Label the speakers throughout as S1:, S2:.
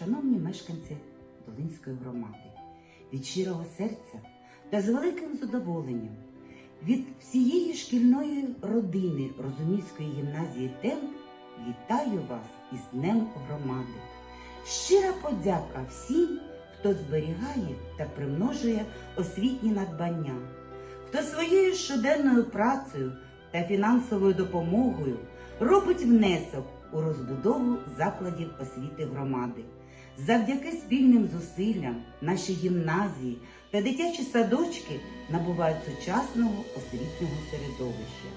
S1: шановні мешканці Долинської громади, від щирого серця та з великим задоволенням від всієї шкільної родини Розумівської гімназії Темп вітаю вас із Днем громади. Щира подяка всім, хто зберігає та примножує освітні надбання, хто своєю щоденною працею та фінансовою допомогою робить внесок у розбудову закладів освіти громади. Завдяки спільним зусиллям наші гімназії та дитячі садочки набувають сучасного освітнього середовища.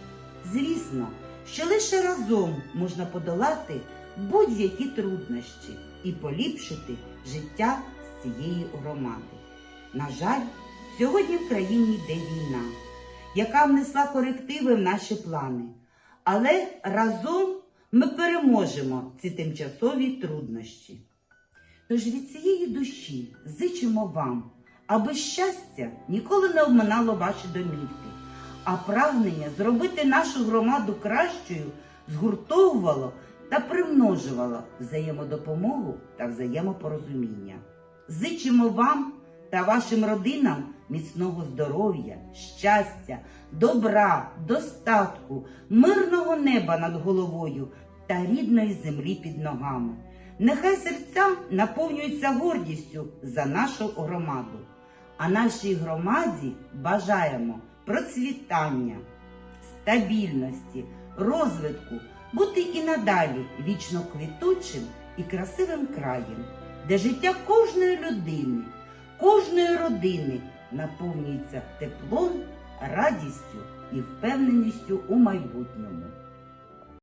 S1: Звісно, що лише разом можна подолати будь-які труднощі і поліпшити життя з цієї громади. На жаль, сьогодні в країні йде війна, яка внесла корективи в наші плани. Але разом ми переможемо ці тимчасові труднощі. Тож від цієї душі зичимо вам, аби щастя ніколи не обминало ваші домівки, а прагнення зробити нашу громаду кращою згуртовувало та примножувало взаємодопомогу та взаємопорозуміння. Зичимо вам та вашим родинам міцного здоров'я, щастя, добра, достатку, мирного неба над головою та рідної землі під ногами. Нехай серця наповнюються гордістю за нашу громаду, а нашій громаді бажаємо процвітання, стабільності, розвитку, бути і надалі вічно квітучим і красивим краєм, де життя кожної людини, кожної родини наповнюється теплом, радістю і впевненістю у майбутньому.